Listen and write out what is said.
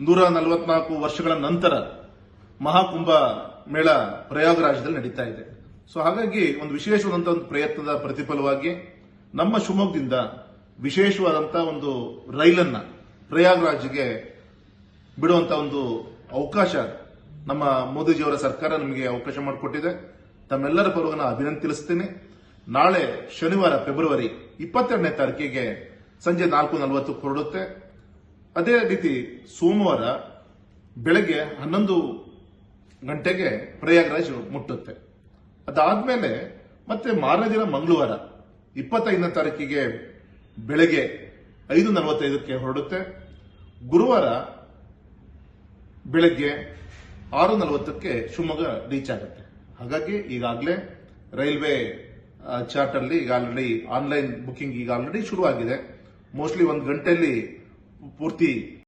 ನೂರ ನಲವತ್ನಾಲ್ಕು ವರ್ಷಗಳ ನಂತರ ಮಹಾಕುಂಭ ಮೇಳ ಪ್ರಯಾಗರಾಜದಲ್ಲಿ ನಡೀತಾ ಇದೆ. ಸೊ ಹಾಗಾಗಿ ಒಂದು ವಿಶೇಷವಾದಂತಹ ಒಂದು ಪ್ರಯತ್ನದ ಪ್ರತಿಫಲವಾಗಿ ನಮ್ಮ ಶಿವಮೊಗ್ಗದಿಂದ ವಿಶೇಷವಾದಂತಹ ಒಂದು ರೈಲನ್ನ ಪ್ರಯಾಗರಾಜ್ಗೆ ಬಿಡುವಂತ ಒಂದು ಅವಕಾಶ ನಮ್ಮ ಮೋದಿಜಿಯವರ ಸರ್ಕಾರ ನಮಗೆ ಅವಕಾಶ ಮಾಡಿಕೊಟ್ಟಿದೆ. ತಮ್ಮೆಲ್ಲರ ಪರವಾಗಿ ನಾನು ಅಭಿನಂದನೆ ತಿಳಿಸ್ತೇನೆ. ನಾಳೆ ಶನಿವಾರ, ಫೆಬ್ರವರಿ ಇಪ್ಪತ್ತೆರಡನೇ ತಾರೀಕಿಗೆ ಸಂಜೆ ನಾಲ್ಕು ನಲವತ್ತು ಹೊರಡುತ್ತೆ. ಅದೇ ರೀತಿ ಸೋಮವಾರ ಬೆಳಗ್ಗೆ ಹನ್ನೊಂದು ಗಂಟೆಗೆ ಪ್ರಯಾಗ್ರಾಜ್ ಮುಟ್ಟುತ್ತೆ. ಅದಾದ್ಮೇಲೆ ಮತ್ತೆ ಮಾರನೇ ದಿನ ಮಂಗಳವಾರ ಇಪ್ಪತ್ತೈದನೇ ತಾರೀಕಿಗೆ ಬೆಳಗ್ಗೆ ಐದು ನಲವತ್ತೈದಕ್ಕೆ ಹೊರಡುತ್ತೆ. ಗುರುವಾರ ಬೆಳಗ್ಗೆ ಆರು ನಲವತ್ತಕ್ಕೆ ಶಿವಮೊಗ್ಗ ರೀಚ್ ಆಗುತ್ತೆ. ಹಾಗಾಗಿ ಈಗಾಗಲೇ ರೈಲ್ವೆ ಚಾರ್ಟ್ ಅಲ್ಲಿ ಈಗ ಆಲ್ರೆಡಿ ಆನ್ಲೈನ್ ಬುಕ್ಕಿಂಗ್ ಈಗ ಆಲ್ರೆಡಿ ಶುರುವಾಗಿದೆ. ಮೋಸ್ಟ್ಲಿ ಒಂದು ಗಂಟೆಯಲ್ಲಿ por ti.